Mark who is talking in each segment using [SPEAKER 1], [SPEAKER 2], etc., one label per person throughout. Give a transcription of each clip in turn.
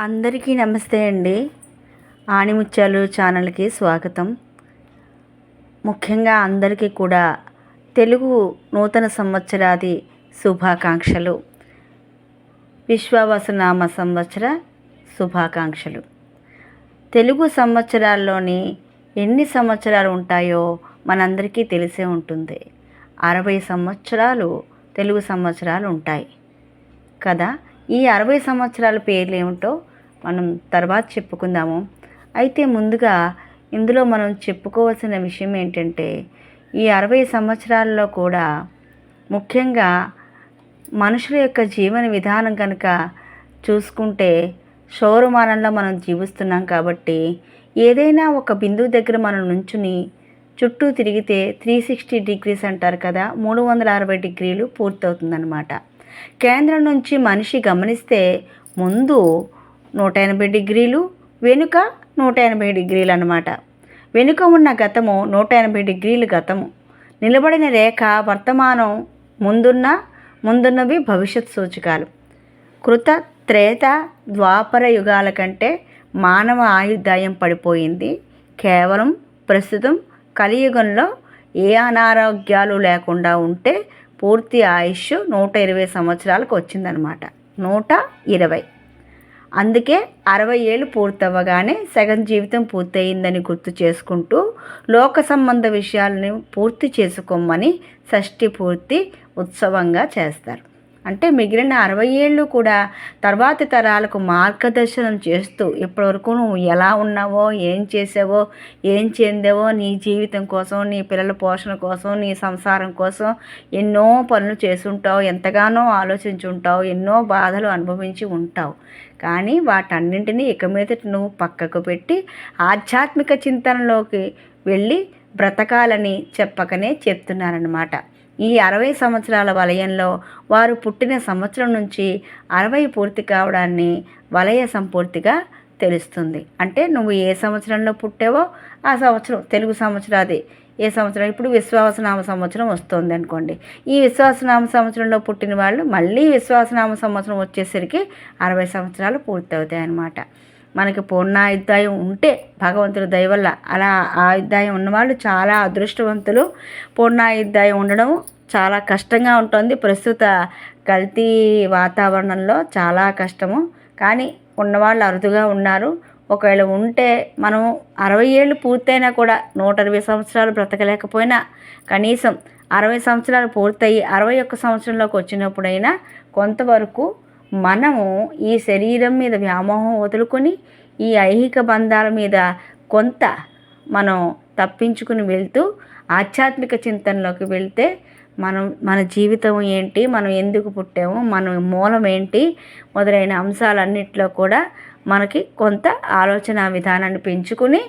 [SPEAKER 1] అందరికీ నమస్తే అండి. ఆణిముత్యాలు ఛానల్కి స్వాగతం. ముఖ్యంగా అందరికీ కూడా తెలుగు నూతన సంవత్సరాది శుభాకాంక్షలు. విశ్వావసనామ సంవత్సర శుభాకాంక్షలు. తెలుగు సంవత్సరాల్లోని ఎన్ని సంవత్సరాలు ఉంటాయో మనందరికీ తెలిసే ఉంటుంది. అరవై సంవత్సరాలు తెలుగు సంవత్సరాలు ఉంటాయి. కదా? ఈ అరవై సంవత్సరాల పేర్లు ఏమిటో మనం తర్వాత చెప్పుకుందాము. అయితే ముందుగా ఇందులో మనం చెప్పుకోవాల్సిన విషయం ఏంటంటే ఈ అరవై సంవత్సరాల్లో కూడా ముఖ్యంగా మనుషుల యొక్క జీవన విధానం కనుక చూసుకుంటే శౌరమానంలో మనం జీవిస్తున్నాం కాబట్టి ఏదైనా ఒక బిందువు దగ్గర మనం నుంచుని చుట్టూ తిరిగితే త్రీ సిక్స్టీ డిగ్రీస్ అంటారు కదా మూడు వందల అరవై డిగ్రీలు పూర్తవుతుందన్నమాట. కేంద్రం నుంచి మనిషి గమనిస్తే ముందు నూట ఎనభై డిగ్రీలు వెనుక నూట ఎనభై డిగ్రీలు అన్నమాట వెనుక ఉన్న గతము నూట ఎనభై డిగ్రీలు గతము. నిలబడిన రేఖ వర్తమానం ముందున్న ముందున్నవి భవిష్యత్ సూచకాలు. కృత త్రేత ద్వాపర యుగాల కంటే మానవ ఆయుర్దాయం పడిపోయింది. కేవలం ప్రస్తుతం కలియుగంలో ఏ అనారోగ్యాలు లేకుండా ఉంటే పూర్తి ఆయుష్ నూట ఇరవై సంవత్సరాలకు వచ్చిందనమాట. నూట ఇరవై. అందుకే అరవై ఏళ్ళు పూర్తవ్వగానే సగం జీవితం పూర్తయిందని గుర్తు చేసుకుంటూ లోక సంబంధ విషయాలను పూర్తి చేసుకోమని షష్ఠి పూర్తి ఉత్సవంగా చేస్తారు. అంటే మిగిలిన అరవై ఏళ్ళు కూడా తర్వాతి తరాలకు మార్గదర్శనం చేస్తూ ఇప్పటివరకు నువ్వు ఎలా ఉన్నావో ఏం చేసావో ఏం చెందావో నీ జీవితం కోసం నీ పిల్లల పోషణ కోసం నీ సంసారం కోసం ఎన్నో పనులు చేసుంటావు ఎంతగానో ఆలోచించి ఉంటావు ఎన్నో బాధలు అనుభవించి ఉంటావు. కానీ వాటన్నింటినీ ఇక మీద నువ్వు పక్కకు పెట్టి ఆధ్యాత్మిక చింతనలోకి వెళ్ళి బ్రతకాలని చెప్పకనే చెప్తున్నారనమాట ఈ అరవై సంవత్సరాల వలయంలో వారు పుట్టిన సంవత్సరం నుంచి అరవై పూర్తి కావడాన్ని వలయ సంపూర్తిగా తెలుస్తుంది. అంటే నువ్వు ఏ సంవత్సరంలో పుట్టావో ఆ సంవత్సరం తెలుగు సంవత్సరాది ఏ సంవత్సరం? ఇప్పుడు విశ్వాసనామ సంవత్సరం వస్తుంది అనుకోండి. ఈ విశ్వాసనామ సంవత్సరంలో పుట్టిన వాళ్ళు మళ్ళీ విశ్వాసనామ సంవత్సరం వచ్చేసరికి అరవై సంవత్సరాలు పూర్తవుతాయి అన్నమాట మనకి పూర్ణాయుద్ధాయం ఉంటే భగవంతుడి దయ వల్ల. అలా ఆయుద్ధాయం ఉన్నవాళ్ళు చాలా అదృష్టవంతులు. పూర్ణాయుద్ధాయం ఉండడం చాలా కష్టంగా ఉంటుంది. ప్రస్తుత కల్తీ వాతావరణంలో చాలా కష్టము. కానీ ఉన్నవాళ్ళు అరుదుగా ఉన్నారు. ఒకవేళ ఉంటే మనం అరవై ఏళ్ళు పూర్తయినా కూడా నూట ఇరవై సంవత్సరాలు బ్రతకలేకపోయినా కనీసం అరవై సంవత్సరాలు పూర్తయి అరవై ఒక్క సంవత్సరంలోకి వచ్చినప్పుడైనా కొంతవరకు మనము ఈ శరీరం మీద వ్యామోహం వదులుకొని ఈ ఐహిక బంధాల మీద కొంత మనం తప్పించుకుని వెళ్తూ ఆధ్యాత్మిక చింతనలోకి వెళ్తే మనం మన జీవితం ఏంటి మనం ఎందుకు పుట్టాము మన మూలం ఏంటి మొదలైన అంశాలన్నింటిలో కూడా మనకి కొంత ఆలోచన విధానాన్ని పెంచుకుని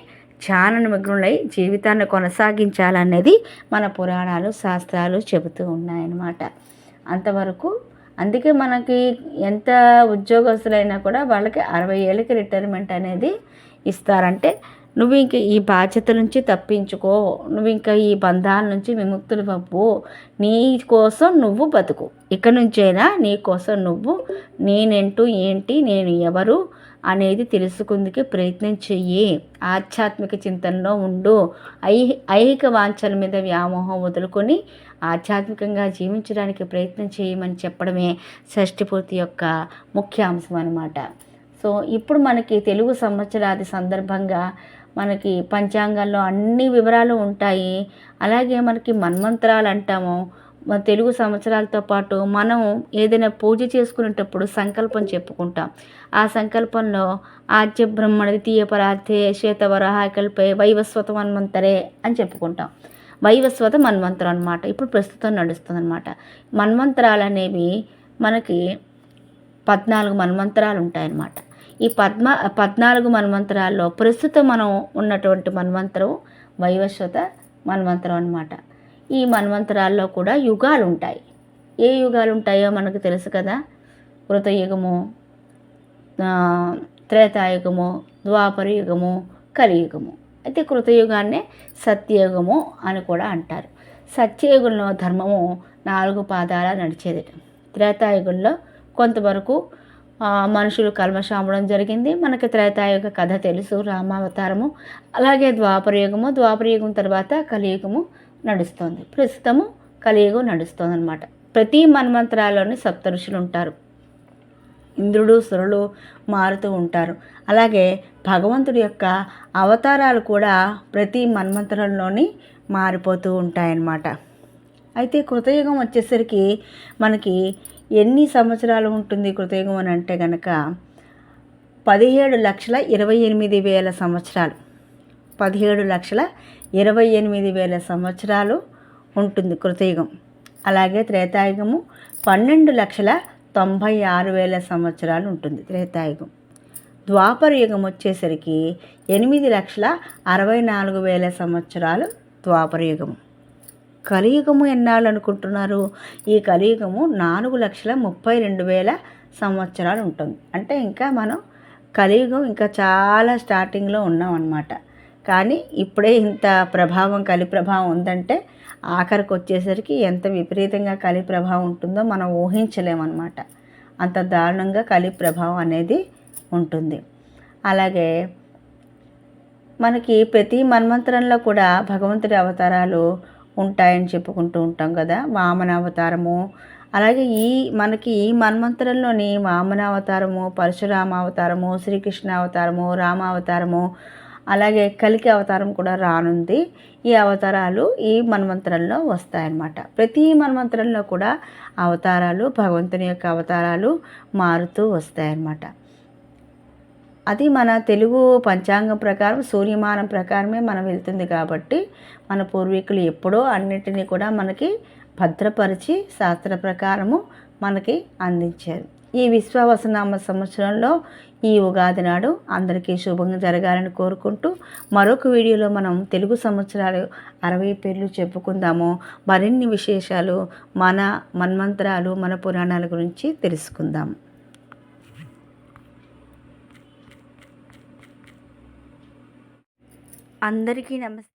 [SPEAKER 1] చాలా నిమగ్నులై జీవితాన్ని కొనసాగించాలనేది మన పురాణాలు శాస్త్రాలు చెబుతూ ఉన్నాయన్నమాట. అంతవరకు అందుకే మనకి ఎంత ఉద్యోగస్తులైనా కూడా వాళ్ళకి అరవై ఏళ్ళకి రిటైర్మెంట్ అనేది ఇస్తారంటే నువ్వు ఇంక ఈ బాధ్యత నుంచి తప్పించుకో నువ్వు ఇంకా ఈ బంధాల నుంచి విముక్తులు పప్పు నీ కోసం నువ్వు బతుకు. ఇక నుంచైనా నీ కోసం నువ్వు నేనేంటూ ఏంటి నేను ఎవరు అనేది తెలుసుకుందుకే ప్రయత్నం చెయ్యి. ఆధ్యాత్మిక చింతనలో ఉండు. ఐ ఐహిక వాంఛల మీద వ్యామోహం వదులుకొని ఆధ్యాత్మికంగా జీవించడానికి ప్రయత్నం చేయమని చెప్పడమే షష్ఠిపూర్తి యొక్క ముఖ్య అంశం అనమాట సో ఇప్పుడు మనకి తెలుగు సంవత్సరాది సందర్భంగా మనకి పంచాంగంలో అన్ని వివరాలు ఉంటాయి. అలాగే మనకి మన్మంత్రాలు అంటాము. మన తెలుగు సంవత్సరాలతో పాటు మనం ఏదైనా పూజ చేసుకునేటప్పుడు సంకల్పం చెప్పుకుంటాం. ఆ సంకల్పంలో ఆద్య బ్రహ్మణ ద్వితీయ పరార్థే శ్వేతవరహాకల్పే వైవస్వత మన్వంతరే అని చెప్పుకుంటాం. వైవస్వత మన్వంతరం అనమాట ఇప్పుడు ప్రస్తుతం నడుస్తుంది అనమాట మన్వంతరాలు అనేవి మనకి పద్నాలుగు మన్వంతరాలు ఉంటాయన్నమాట. ఈ పద్మ పద్నాలుగు మన్వంతరాల్లో ప్రస్తుతం మనం ఉన్నటువంటి మన్వంతరం వైవస్వత మన్వంతరం అనమాట ఈ మన్వంతరాల్లో కూడా యుగాలు ఉంటాయి ఏ యుగాలు ఉంటాయో మనకు తెలుసు కదా? కృతయుగము త్రేతాయుగము ద్వాపర యుగము కలియుగము. అయితే కృతయుగాన్నే సత్యయుగము అని కూడా అంటారు. సత్యయుగంలో ధర్మము నాలుగు పాదాల నడిచేది త్రేతాయుగంలో కొంతవరకు మనుషులు కల్మషం జరిగింది. మనకి త్రేతాయుగ కథ తెలుసు రామావతారము. అలాగే ద్వాపరయుగము. ద్వాపరయుగం తర్వాత కలియుగము నడుస్తుంది. ప్రస్తుతము కలియుగం నడుస్తుంది అనమాట ప్రతి మన్మంత్రాల్లోని సప్త ఋషులు ఉంటారు. ఇంద్రుడు సురులు మారుతూ ఉంటారు. అలాగే భగవంతుడి యొక్క అవతారాలు కూడా ప్రతి మన్మంతరంలోని మారిపోతూ ఉంటాయన్నమాట. అయితే కృతయుగం వచ్చేసరికి మనకి ఎన్ని సంవత్సరాలు ఉంటుంది కృతయుగం అని అంటే కనుక పదిహేడు లక్షల ఇరవై ఎనిమిది వేల సంవత్సరాలు. పదిహేడు లక్షల ఇరవై ఎనిమిది వేల సంవత్సరాలు ఉంటుంది కృతయుగం. అలాగే త్రేతాయుగము పన్నెండు లక్షల తొంభై ఆరు వేల సంవత్సరాలు ఉంటుంది త్రేతాయుగం. ద్వాపర యుగం వచ్చేసరికి ఎనిమిది లక్షల అరవై నాలుగు వేల సంవత్సరాలు ద్వాపర యుగము కలియుగము ఎన్నాళ్ళు అనుకుంటున్నారు? ఈ కలియుగము నాలుగు లక్షల ముప్పై రెండు వేల సంవత్సరాలు ఉంటుంది. అంటే ఇంకా మనం కలియుగం ఇంకా చాలా స్టార్టింగ్లో ఉన్నాం అన్నమాట కానీ ఇప్పుడే ఇంత ప్రభావం కలి ప్రభావం ఉందంటే ఆఖరికి వచ్చేసరికి ఎంత విపరీతంగా కలి ప్రభావం ఉంటుందో మనం ఊహించలేమన్నమాట. అంత దారుణంగా కలి ప్రభావం అనేది ఉంటుంది. అలాగే మనకి ప్రతి మన్వంతరంలో కూడా భగవంతుడి అవతారాలు ఉంటాయని చెప్పుకుంటూ ఉంటాం కదా వామన అవతారము. అలాగే ఈ మనకి ఈ మన్వంతరంలోని వామన అవతారము పరశురామ అవతారము శ్రీకృష్ణ అవతారము రామ అవతారము అలాగే కలికి అవతారం కూడా రానుంది. ఈ అవతారాలు ఈ మన్వంతరంలో వస్తాయన్నమాట. ప్రతి మన్వంతరంలో కూడా అవతారాలు భగవంతుని యొక్క అవతారాలు మారుతూ వస్తాయన్నమాట. అది మన తెలుగు పంచాంగం ప్రకారం సూర్యమానం ప్రకారమే మనం వెళ్తుంది కాబట్టి మన పూర్వీకులు ఎప్పుడో అన్నిటినీ కూడా మనకి భద్రపరిచి శాస్త్ర ప్రకారము మనకి అందించారు. ఈ విశ్వావసనామ సంవత్సరంలో ఈ ఉగాది నాడు అందరికీ శుభంగా జరగాలని కోరుకుంటూ మరొక వీడియోలో మనం తెలుగు సంవత్సరాలు అరవై పేర్లు చెప్పుకుందాము. మరిన్ని విశేషాలు మన మన్మంత్రాలు మన పురాణాల గురించి తెలుసుకుందాం. అందరికీ నమస్తే